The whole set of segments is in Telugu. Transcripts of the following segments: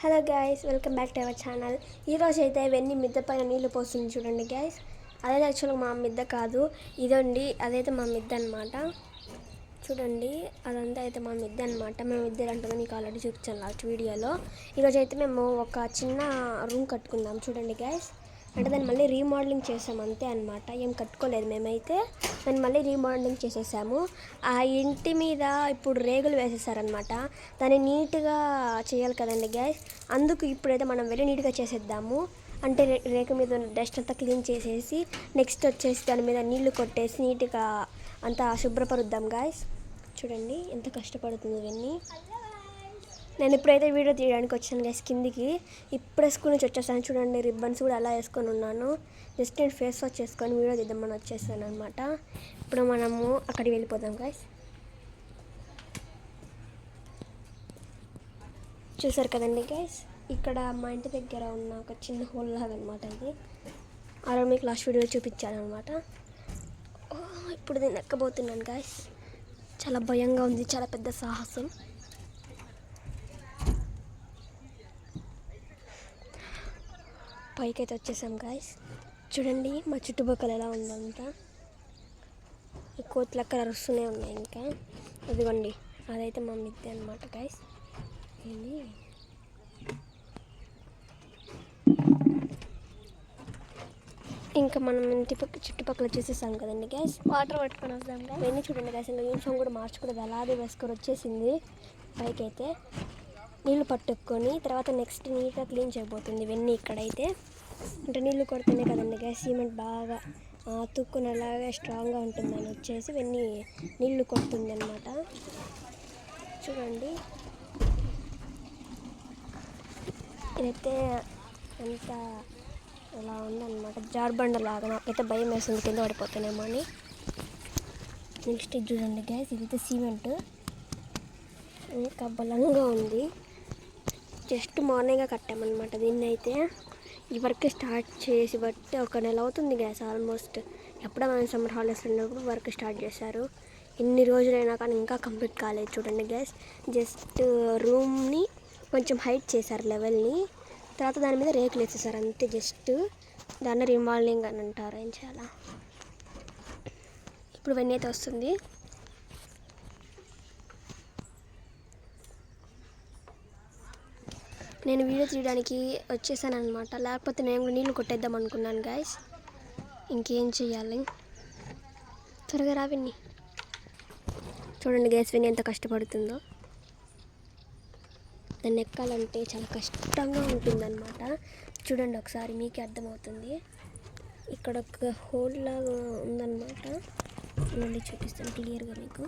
Hello guys welcome back to our channel ఈరోజు అయితే ఇవన్నీ మిద్ద పైన నీళ్ళు పోస్తుంది చూడండి గాయస్ అదే యాక్చువల్గా మా మిద్ద కాదు. ఇదండి అదైతే మా మిద్ద అనమాట చూడండి అదంతా అయితే మా మిద్ద అనమాట మేము ఇద్దరు అంటుందో మీకు ఆల్రెడీ చూపించాను లాస్ట్ వీడియోలో ఈరోజు అయితే మేము ఒక చిన్న రూమ్ కట్టుకుందాం చూడండి గాయస్ అంటే దాన్ని మళ్ళీ రీమోడలింగ్ చేసాం అంతే అనమాట ఏం కట్టుకోలేదు మేమైతే. దాన్ని మళ్ళీ రీమోడలింగ్ చేసేసాము. ఆ ఇంటి మీద ఇప్పుడు రేగులు వేసేసారనమాట దాన్ని నీట్గా చేయాలి కదండి గ్యాస్ అందుకు ఇప్పుడైతే మనం వెళ్ళి నీట్గా చేసేద్దాము. అంటే రే రేకు మీద ఉన్న డస్ట్ అంతా క్లీన్ చేసేసి నెక్స్ట్ వచ్చేసి దాని మీద నీళ్ళు కొట్టేసి నీట్గా అంతా శుభ్రపరుద్దాం గాయస్ చూడండి ఎంత కష్టపడుతుంది ఇవన్నీ. నేను ఇప్పుడైతే వీడియో తీయడానికి వచ్చాను గైస్ కిందికి. ఇప్పుడే స్కూల్ నుంచి వచ్చేసాను. చూడండి రిబ్బన్స్ కూడా అలా వేసుకొని ఉన్నాను. జస్ట్ నేను ఫేస్ వాష్ చేసుకొని వీడియో తీద్దామని వచ్చేసాను అనమాట ఇప్పుడు మనము అక్కడికి వెళ్ళిపోదాం గైస్ చూసారు కదండి గైస్ ఇక్కడ మా ఇంటి దగ్గర ఉన్న ఒక చిన్న హోల్ లాగా అనమాట ఇది. అలా మీకు లాస్ట్ వీడియో చూపించాను అనమాట ఇప్పుడు నేను ఎక్కబోతున్నాను గాయస్ చాలా భయంగా ఉంది చాలా పెద్ద సాహసం. పైకి అయితే వచ్చేసాం గాయస్ చూడండి మా చుట్టుపక్కల ఎలా ఉందంతా. ఈ కోతులు అక్కడ అరుస్తూనే ఉన్నాయి ఇంకా. ఇదిగోండి అదైతే మా మిద్దె అనమాట గాయస్ ఇది ఇంకా మనం ఇంటి పక్క చుట్టుపక్కల చూసేసాం కదండి గ్యాస్ వాటర్ పట్టుకొని వద్దాం కదా ఇవన్నీ చూడండి గ్యాస్ ఇంకా యూనిఫామ్ కూడా మార్చకూడదు అలాగే వేసుకొని వచ్చేసింది పైకి అయితే నీళ్ళు పట్టుకొని తర్వాత నెక్స్ట్ నీట్గా క్లీన్ చేయబోతుంది ఇవన్నీ ఇక్కడైతే. అంటే నీళ్ళు కొడితేనే కదండి గ్యాస్ సిమెంట్ బాగా తుక్కునేలాగా స్ట్రాంగ్గా ఉంటుందని వచ్చేసి ఇవన్నీ నీళ్ళు కొడుతుంది అనమాట చూడండి. ఇదైతే అంత ఇలా ఉందన్నమాట జార్బండ లాగా నాకైతే భయం వేస్తుంది కింద పడిపోతానేమో అని. నెక్స్ట్ ఇది చూడండి గ్యాస్ ఇదైతే సిమెంట్. ఇంకా బలంగా ఉంది. జస్ట్ మార్నింగ్గా కట్టామన్నమాట దీన్ని అయితే ఈ వర్క్ స్టార్ట్ చేసి బట్టి ఒక నెల అవుతుంది గ్యాస్ ఆల్మోస్ట్. ఎప్పుడో మనం సమ్మర్ హాలిడేస్ ఉన్నప్పుడు వర్క్ స్టార్ట్ చేశారు. ఎన్ని రోజులైనా కానీ ఇంకా కంప్లీట్ కాలేదు చూడండి గ్యాస్. జస్ట్ రూమ్ని కొంచెం హైట్ చేశారు లెవెల్ని. తర్వాత దాని మీద రేకులు వేసేసారు అంతే జస్ట్. దాన్ని రిమాల్డింగ్ అని అంటారు ఏం చేయాలా. ఇప్పుడు వెన్నైతే అయితే వస్తుంది. నేను వీడియో తీయడానికి వచ్చేసాను అనమాట లేకపోతే నేను కూడా నీళ్ళు కొట్టేద్దాం అనుకున్నాను గాయస్ ఇంకేం చెయ్యాలి? త్వరగా రావిన్ని చూడండి గ్యాస్ విని ఎంత కష్టపడుతుందో. దాన్ని ఎక్కాలంటే చాలా కష్టంగా ఉంటుందన్నమాట. చూడండి ఒకసారి మీకే అర్థమవుతుంది. ఇక్కడ ఒక హోల్ లాగా ఉందన్నమాట. మళ్ళీ చూపిస్తాను క్లియర్గా మీకు.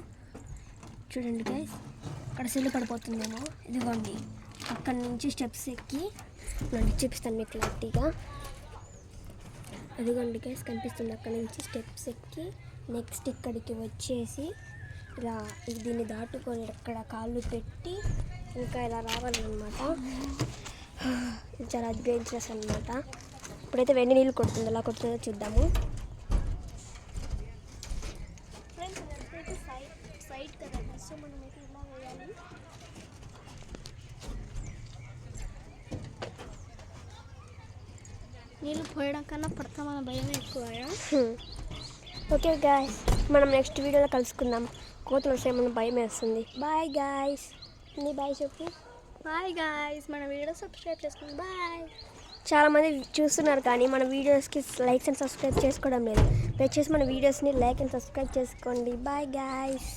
చూడండి గైస్ అక్కడ సెల్లు పడిపోతుందేమో. ఇదిగోండి. అక్కడి నుంచి స్టెప్స్ ఎక్కి నన్ను చూపిస్తాను మీకు క్లారిటీగా అదిగోండి గైస్ కనిపిస్తుంది అక్కడ నుంచి స్టెప్స్ ఎక్కి నెక్స్ట్ ఇక్కడికి వచ్చేసి ఇలా దీన్ని దాటుకొని అక్కడ కాళ్ళు పెట్టి ఇంకా ఇలా రావాలన్నమాట. చాలా అడ్వెంచరస్ అనమాట ఇప్పుడైతే వెండి నీళ్ళు కొడుతుంది ఎలా కొడుతుందో చూద్దాము. సైట్ కదా. సో మనం అయితే ఇలా వేయాలి. నీళ్ళు పోయడం కన్నా పడతామన్న భయం ఎక్కువ ఓకే గాయస్ మనం నెక్స్ట్ వీడియోలో కలుసుకుందాం. కోతులు వస్తే మనం భయం వేస్తుంది. బాయ్ గాయస్ నీ బాయ్ చెప్పు. బాయ్ గాయ్స్ మన వీడియో సబ్స్క్రైబ్ చేసుకోండి బాయ్ చాలామంది చూస్తున్నారు కానీ మన వీడియోస్కి లైక్స్ అండ్ సబ్స్క్రైబ్ చేసుకోవడం లేదు. దయచేసి మన వీడియోస్ని లైక్ అండ్ సబ్స్క్రైబ్ చేసుకోండి. Bye guys